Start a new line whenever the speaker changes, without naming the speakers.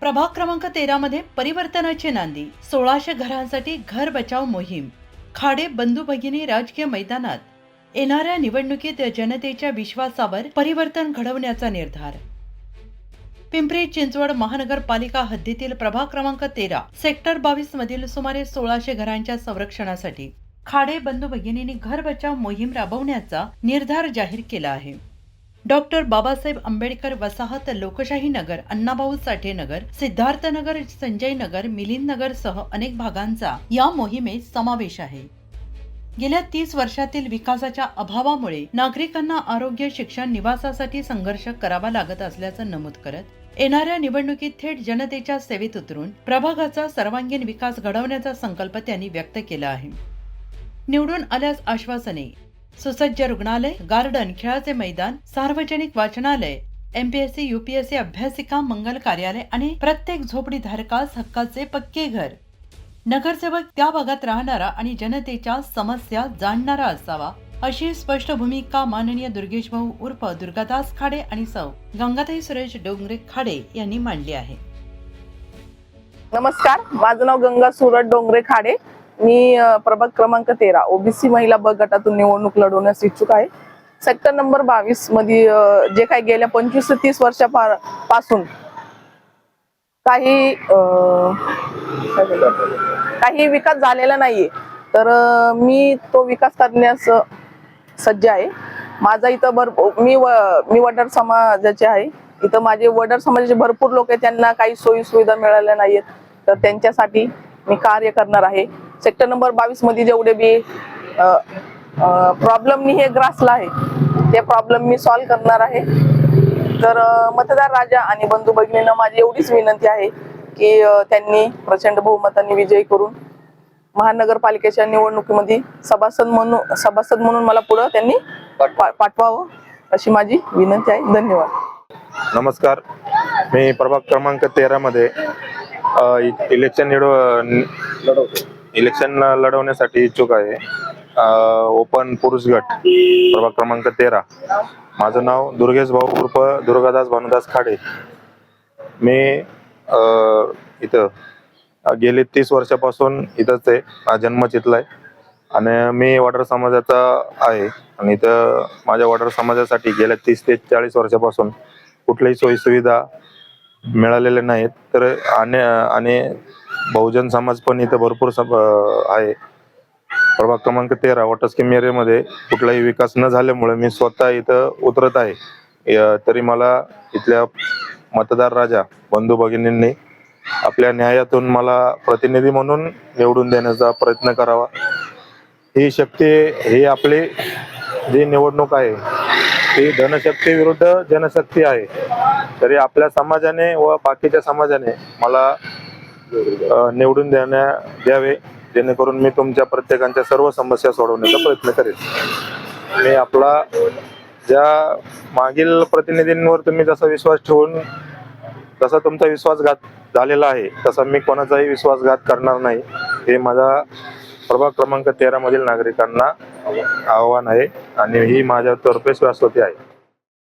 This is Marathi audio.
प्रभाग क्रमांक तेरा मध्ये परिवर्तनाची नांदी. सोळाशे घरांसाठी घर बचाव मोहीम. खाडे बंधू भगिनी राजकीय मैदानात. येणाऱ्या निवडणुकीत जनतेच्या विश्वासावर परिवर्तन घडवण्याचा निर्धार. पिंपरी चिंचवड महानगरपालिका हद्दीतील प्रभाग क्रमांक तेरा सेक्टर बावीस मधील सुमारे सोळाशे घरांच्या संरक्षणासाठी. खाडे बंधू भगिनींनी घर बचाव मोहीम राबवण्याचा निर्धार जाहीर केला आहे. डॉक्टर बाबासाहेब आंबेडकर वसाहत लोकशाही नगर अण्णाभाऊ साठे नगर सिद्धार्थनगर संजय नगर मिलिंद नगर सह अनेक भागांचा या मोहिमेत समावेश आहे. गेल्या तीस वर्षातील विकासाच्या अभावामुळे नागरिकांना आरोग्य शिक्षण निवासासाठी संघर्ष करावा लागत असल्याचं नमूद करत येणाऱ्या निवडणुकीत थेट जनतेच्या सेवेत उतरून प्रभागाचा सर्वांगीण विकास घडवण्याचा संकल्प त्यांनी व्यक्त केला आहे. निवडून आल्यास आश्वासने सुसज्ज रुग्णालय गार्डन खेळाचे मैदान सार्वजनिक वाचनालय एमपीएससी युपीएससी अभ्यासिका मंगल कार्यालय आणि प्रत्येक झोपडी धारकास हक्काचे पक्के घर. नगरसेवक त्या भागात राहणारा आणि जनतेच्या समस्या जाणणारा असावा अशी स्पष्ट भूमिका माननीय दुर्गेश भाऊ उर्फ दुर्गादास खाडे आणि सौ गंगाताई सुरेश डोंगरे खाडे यांनी मांडली आहे.
नमस्कार माझं नाव गंगा सुरत डोंगरे खाडे. मी प्रभाग क्रमांक तेरा ओबीसी महिला ब गटातून निवडणूक लढवण्यास इच्छुक आहे. सेक्टर नंबर बावीसमध्ये जे काही गेल्या पंचवीस ते तीस वर्षा पासून काही काही विकास झालेला नाहीये. तर मी तो विकास करण्यास सज्ज आहे. माझा इथं भर मी व- मी वडार समाजाचे आहे. इथं माझे वडार समाजाचे भरपूर लोक आहेत त्यांना काही सोयी सुविधा मिळाल्या नाहीयेत. तर त्यांच्यासाठी मी कार्य करणार आहे. सेक्टर नंबर बावीसमध्ये जेवढे बी प्रॉब्लेम मी हे ग्रासला आहे ते प्रॉब्लेम मी सॉल्व्ह करणार आहे. तर मतदार राजा आणि बंधू भगिनींना माझी एवढीच विनंती आहे की त्यांनी प्रचंड बहुमताने विजयी करून महानगरपालिकेच्या निवडणुकीमध्ये सभासद म्हणून सभासद म्हणून मला पुढं त्यांनी पाठवावं अशी माझी विनंती आहे. धन्यवाद.
नमस्कार. मी प्रभाग क्रमांक तेरा मध्ये इलेक्शन निवड इलेक्शन लढवण्यासाठी इच्छुक आहे. ओपन पुरुष गट प्रभाग क्रमांक तेरा. माझं नाव दुर्गेश भाऊ उर्फ दुर्गादास भानुदास खाडे. मी अ, इथं गेले तीस वर्षापासून इथंच आहे. माझा जन्म आहे आणि मी वाडर समाजाचा आहे. आणि इथं माझ्या वाडर समाजासाठी गेल्या तीस ते चाळीस वर्षापासून कुठल्याही सोयी मिळालेले नाहीत. तर आणि आणि बहुजन समाज पण इथं भरपूर सम- आहे. प्रभाग क्रमांक तेरा वॉटस्किम एरियामध्ये कुठलाही विकास न झाल्यामुळे मी स्वतः इथं उतरत आहे. तरी मला इथल्या मतदार राजा बंधू भगिनींनी आपल्या न्यायातून मला प्रतिनिधी म्हणून निवडून देण्याचा प्रयत्न करावा. ही शक्ती ही आपली जी निवडणूक आहे ती धनशक्ती विरुद्ध जनशक्ती आहे. तरी आपल्या समाजाने व बाकीच्या समाजाने मला निवडून देण्या द्यावे. जेणेकरून मी तुमच्या प्रत्येकांच्या सर्व समस्या सोडवण्याचा प्रयत्न करेन. मी आपला ज्या मागील प्रतिनिधींवर तुम्ही जसा विश्वास ठेवून जसा तुमचा विश्वासघात झालेला आहे तसा मी कोणाचाही विश्वासघात करणार नाही. हे माझा प्रभाग क्रमांक तेरा मधील नागरिकांना आव्हान आहे आणि ही माझ्यातर्फे शाश्वती आहे.